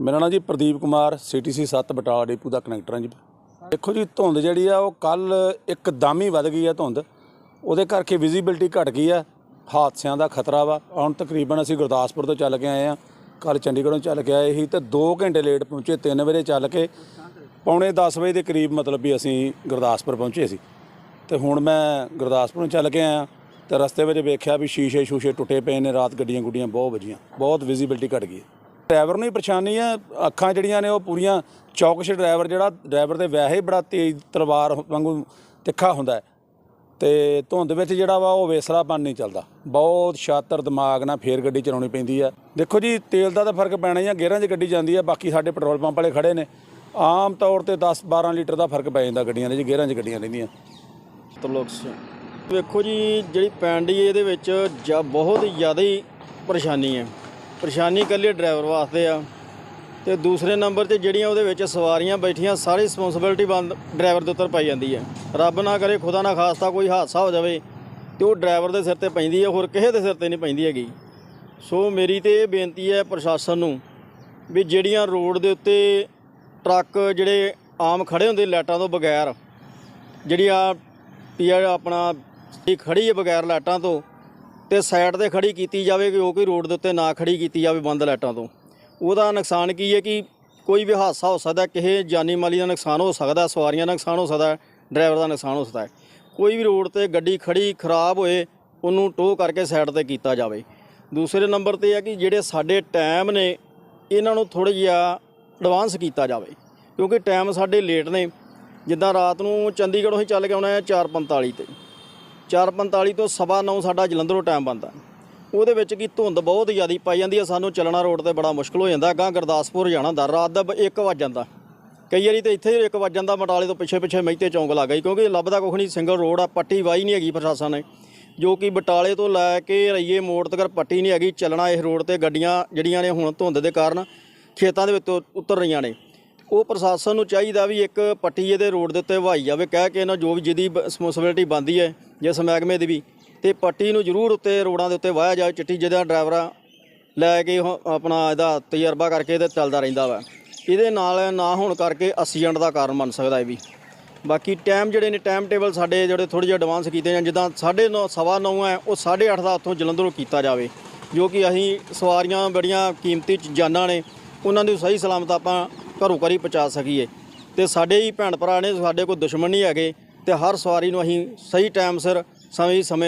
ਮੇਰਾ ਨਾਮ ਜੀ ਪ੍ਰਦੀਪ ਕੁਮਾਰ ਸੀਟੀਸੀ 7 ਬਟਾਲਾ ਡਿਪੂ ਦਾ ਕਨੈਕਟਰ ਹਾਂ ਜੀ ਦੇਖੋ ਜੀ, ਧੁੰਦ ਜਿਹੜੀ ਆ, ਉਹ ਕੱਲ ਇੱਕਦਮ ਹੀ ਵੱਧ ਗਈ ਆ ਧੁੰਦ। ਉਹਦੇ ਕਰਕੇ ਵਿਜ਼ਿਬਿਲਟੀ ਘਟ ਗਈ ਆ। ਹਾਦਸਿਆਂ ਦਾ ਖਤਰਾ ਵਾ। ਹੁਣ ਤਕਰੀਬਨ ਅਸੀਂ ਗੁਰਦਾਸਪੁਰ ਤੋਂ ਚੱਲ ਕੇ ਆਏ ਆ। ਕੱਲ ਚੰਡੀਗੜ੍ਹੋਂ ਚੱਲ ਕੇ ਆਏ ਸੀ ਤੇ 2 ਘੰਟੇ ਲੇਟ ਪਹੁੰਚੇ 3 ਵਜੇ ਚੱਲ ਕੇ। ਪੌਣੇ 10 ਵਜੇ ਦੇ ਕਰੀਬ ਮਤਲਬ ਵੀ ਅਸੀਂ ਗੁਰਦਾਸਪੁਰ ਪਹੁੰਚੇ ਸੀ। ਤੇ ਹੁਣ ਮੈਂ ਗੁਰਦਾਸਪੁਰੋਂ ਚੱਲ ਕੇ ਆਇਆ। ਤੇ ਰਸਤੇ ਵਿੱਚ ਵੇਖਿਆ ਵੀ ਸ਼ੀਸ਼ੇ ਸ਼ੂਸ਼ੇ ਟੁੱਟੇ ਪਏ ਨੇ, ਰਾਤ ਗੱਡੀਆਂ ਗੁੱਡੀਆਂ ਬਹੁਤ ਵੱਜੀਆਂ। ਬਹੁਤ ਵਿਜ਼ਿਬਿਲਟੀ ਘਟ ਗਈ। ਡਰਾਈਵਰ ਨੂੰ ਹੀ ਪਰੇਸ਼ਾਨੀ ਹੈ ਅੱਖਾਂ ਜਿਹੜੀਆਂ ਨੇ ਉਹ ਪੂਰੀਆਂ ਚੌਕਸ਼ ਡਰਾਈਵਰ ਜਿਹੜਾ, ਡਰਾਈਵਰ ਦੇ ਵੈਸੇ ਹੀ ਬੜਾ ਤੇਜ਼ ਤਲਵਾਰ ਵਾਂਗੂ ਤਿੱਖਾ ਹੁੰਦਾ ਹੈ। ਤੇ ਧੁੰਦ ਵਿੱਚ ਜਿਹੜਾ ਵਾ ਉਹ ਵੇਸਲਾਪਨ ਨਹੀਂ ਚੱਲਦਾ। ਬਹੁਤ ਸ਼ਾਤਰ ਦਿਮਾਗ ਨਾਲ ਫੇਰ ਗੱਡੀ ਚਲਾਉਣੀ ਪੈਂਦੀ ਆ। ਦੇਖੋ ਜੀ, ਤੇਲ ਦਾ ਤਾਂ ਫ਼ਰਕ ਪੈਣਾ ਹੀ ਆ, ਗੇਅਰਾਂ 'ਚ ਗੱਡੀ ਜਾਂਦੀ ਆ, ਬਾਕੀ ਸਾਡੇ ਪੈਟਰੋਲ ਪੰਪ ਵਾਲੇ ਖੜੇ ਨੇ। ਆਮ ਤੌਰ ਤੇ 10 12 ਲੀਟਰ ਦਾ ਫ਼ਰਕ ਪੈ ਜਾਂਦਾ ਗੱਡੀਆਂ ਦੇ, ਜੀ ਗੇਅਰਾਂ 'ਚ ਗੱਡੀਆਂ ਰਹਿੰਦੀਆਂ। ਤਰਲੋਕ ਸਿੰਘ, ਵੇਖੋ ਜੀ, ਜਿਹੜੀ ਪੈਂਡੀ ਇਹਦੇ ਵਿੱਚ ਜਾਂ ਬਹੁਤ ਜ਼ਿਆਦਾ ਹੀ ਪਰੇਸ਼ਾਨੀ ਹੈ। ਪਰੇਸ਼ਾਨੀ ਇਕੱਲੇ ਡਰਾਈਵਰ ਵਾਸਤੇ ਆ। ਤੇ ਦੂਸਰੇ ਨੰਬਰ ਤੇ ਜਿਹੜੀਆਂ ਉਹਦੇ ਵਿੱਚ ਸਵਾਰੀਆਂ ਬੈਠੀਆਂ, ਸਾਰੀ ਰਿਸਪੌਂਸਿਬਿਲਟੀ ਬੰਦ ਡਰਾਈਵਰ ਦੇ ਉੱਤੇ ਪਾਈ ਜਾਂਦੀ ਹੈ ਰੱਬ ਨਾ ਕਰੇ, ਖੁਦਾ ਨਾ ਖਾਸਤਾ ਕੋਈ ਹਾਦਸਾ ਹੋ ਜਾਵੇ ਤੇ ਉਹ ਡਰਾਈਵਰ ਦੇ ਸਿਰ ਤੇ ਪੈਂਦੀ ਹੈ ਹੋਰ ਕਿਸੇ ਦੇ ਸਿਰ ਤੇ ਨਹੀਂ ਪੈਂਦੀ ਹੈਗੀ। ਸੋ ਮੇਰੀ ਤੇ ਇਹ ਬੇਨਤੀ ਹੈ ਪ੍ਰਸ਼ਾਸਨ ਨੂੰ ਵੀ ਜਿਹੜੀਆਂ ਰੋਡ ਦੇ ਉੱਤੇ ਟਰੱਕ ਜਿਹੜੇ ਆਮ ਖੜੇ ਹੁੰਦੇ ਲਾਈਟਾਂ ਤੋਂ ਬਗੈਰ, ਜਿਹੜੀ ਆ ਪੀਆ ਆਪਣਾ, ਇਹ ਖੜੀ ਹੈ ਬਗੈਰ ਲਾਈਟਾਂ ਤੋਂ ਤੇ ਸਾਈਡ ਤੇ ਖੜੀ ਕੀਤੀ ਜਾਵੇ ਕਿ ਉਹ ਕੋਈ ਰੋਡ ਦੇ ਉੱਤੇ ਨਾ ਖੜੀ ਕੀਤੀ ਜਾਵੇ ਬੰਦ ਲਾਈਟਾਂ ਤੋਂ। ਉਹਦਾ ਨੁਕਸਾਨ ਕੀ ਹੈ ਕਿ ਕੋਈ ਵੀ ਹਾਦਸਾ ਹੋ ਸਕਦਾ, ਕਿਸੇ ਜਾਨੀ ਮਾਲੀ ਦਾ ਨੁਕਸਾਨ ਹੋ ਸਕਦਾ, ਸਵਾਰੀਆਂ ਦਾ ਨੁਕਸਾਨ ਹੋ ਸਕਦਾ, ਡਰਾਈਵਰ ਦਾ ਨੁਕਸਾਨ ਹੋ ਸਕਦਾ ਕੋਈ ਵੀ ਰੋਡ ਤੇ ਗੱਡੀ ਖੜੀ, ਖਰਾਬ ਹੋਏ, ਉਹਨੂੰ ਟੋ ਕਰਕੇ ਸਾਈਡ ਤੇ ਕੀਤਾ ਜਾਵੇ। ਦੂਸਰੇ ਨੰਬਰ ਤੇ ਹੈ ਕਿ ਜਿਹੜੇ ਸਾਡੇ ਟਾਈਮ ਨੇ, ਇਹਨਾਂ ਨੂੰ ਥੋੜ੍ਹਾ ਜਿਹਾ ਐਡਵਾਂਸ ਕੀਤਾ ਜਾਵੇ, ਕਿਉਂਕਿ ਟਾਈਮ ਸਾਡੇ ਲੇਟ ਨੇ। ਜਿੱਦਾਂ ਰਾਤ ਨੂੰ ਚੰਡੀਗੜ੍ਹੋਂ ਹੀ ਚੱਲ ਕੇ ਆਉਣਾ ਹੈ 4:45 ਤੇ। 4:45 ਤੋਂ ਸਵਾ ਨੌ ਸਾਡਾ ਜਲੰਧਰੋਂ ਟਾਈਮ ਬਣਦਾ। ਉਹਦੇ ਵਿੱਚ ਕੀ ਧੁੰਦ ਬਹੁਤ ਜ਼ਿਆਦਾ ਪਾਈ ਜਾਂਦੀ ਹੈ ਸਾਨੂੰ ਚੱਲਣਾ ਰੋਡ ਤੇ ਬੜਾ ਮੁਸ਼ਕਲ ਹੋ ਜਾਂਦਾ। ਗਾਂ ਗੁਰਦਾਸਪੁਰ ਜਾਣਾ ਹੁੰਦਾ, ਰਾਤ ਦਾ 1 ਵਜ ਜਾਂਦਾ। ਕਈ ਵਾਰੀ ਤੇ ਇੱਥੇ 1 ਵਜ ਜਾਂਦਾ, ਬਟਾਲੇ ਤੋਂ ਪਿੱਛੇ ਪਿੱਛੇ ਮਹਿਤੇ ਚੌਂਕ ਲੱਗ ਗਈ ਕਿਉਂਕਿ ਲੱਭਦਾ ਕੁਛ ਨਹੀਂ ਸਿੰਗਲ ਰੋਡ ਆ, ਪੱਟੀ ਵਾਈ ਨਹੀਂ ਹੈਗੀ ਪ੍ਰਸ਼ਾਸਨ ਨੇ। ਜੋ ਕਿ ਬਟਾਲੇ ਤੋਂ ਲੈ ਕੇ ਰਈਏ ਮੋੜ ਤੱਕ ਪੱਟੀ ਨਹੀਂ ਹੈਗੀ, ਚੱਲਣਾ ਇਸ ਰੋਡ ਤੇ ਗੱਡੀਆਂ ਜਿਹੜੀਆਂ ਨੇ ਹੁਣ ਧੁੰਦ ਦੇ ਕਾਰਨ ਖੇਤਾਂ ਦੇ ਵਿੱਚੋਂ ਉਤਰ ਰਹੀਆਂ ਨੇ। ਉਹ ਪ੍ਰਸ਼ਾਸਨ ਨੂੰ ਚਾਹੀਦਾ ਵੀ ਇੱਕ ਪੱਟੀ ਇਹਦੇ ਰੋਡ ਦੇ ਉੱਤੇ ਵਹਾਈ ਜਾਵੇ, ਕਹਿ ਕੇ ਇਹਨਾਂ ਜੋ ਵੀ ਜਿਹਦੀ ਰਿਸਪੌਂਸਿਬਿਲਟੀ ਬਣਦੀ ਹੈ ਜਿਸ ਮਹਿਕਮੇ ਦੀ ਵੀ, ਤੇ ਪੱਟੀ ਨੂੰ ਜ਼ਰੂਰ ਉੱਤੇ ਰੋਡਾਂ ਦੇ ਉੱਤੇ ਵਾਹਿਆ ਜਾਵੇ, ਚਿੱਟੀ ਜਿਹਦਾ ਡਰਾਈਵਰਾਂ ਲੈ ਕੇ ਉਹ ਆਪਣਾ ਇਹਦਾ ਤਜਰਬਾ ਕਰਕੇ ਤੇ ਚੱਲਦਾ ਰਹਿੰਦਾ ਵਾ। ਇਹਦੇ ਨਾਲ ਨਾ ਹੋਣ ਕਰਕੇ ਐਕਸੀਡੈਂਟ ਦਾ ਕਾਰਨ ਬਣ ਸਕਦਾ ਇਹ ਵੀ। ਬਾਕੀ ਟਾਈਮ ਜਿਹੜੇ ਨੇ ਟਾਈਮ ਟੇਬਲ ਸਾਡੇ ਜਿਹੜੇ ਥੋੜੇ ਜਿਹਾ ਐਡਵਾਂਸ ਕੀਤੇ ਜਾਣ, ਜਿੱਦਾਂ 9:30 ਸਵਾ ਨੌ ਹੈ, ਉਹ 8:30 ਦਾ ਉੱਥੋਂ ਜਲੰਧਰੋਂ ਕੀਤਾ ਜਾਵੇ, ਜੋ ਕਿ ਅਸੀਂ ਸਵਾਰੀਆਂ ਬੜੀਆਂ ਕੀਮਤੀ ਜਾਨਾਂ ਨੇ, ਉਹਨਾਂ ਨੂੰ ਸਹੀ ਸਲਾਮਤ ਆਪਾਂ ਘਰੋਂ ਘਰੀ ਪਹੁੰਚਾ ਸਕੀਏ। ਤੇ ਸਾਡੇ ਹੀ ਭੈਣ ਭਰਾ ਨੇ, ਸਾਡੇ ਕੋਈ ਦੁਸ਼ਮਣ ਨਹੀਂ ਹੈਗੇ। ਤੇ ਹਰ ਸਵਾਰੀ ਨੂੰ ਅਸੀਂ ਸਹੀ ਟਾਈਮ ਸਿਰ ਸਮੇਂ ਸਮੇਂ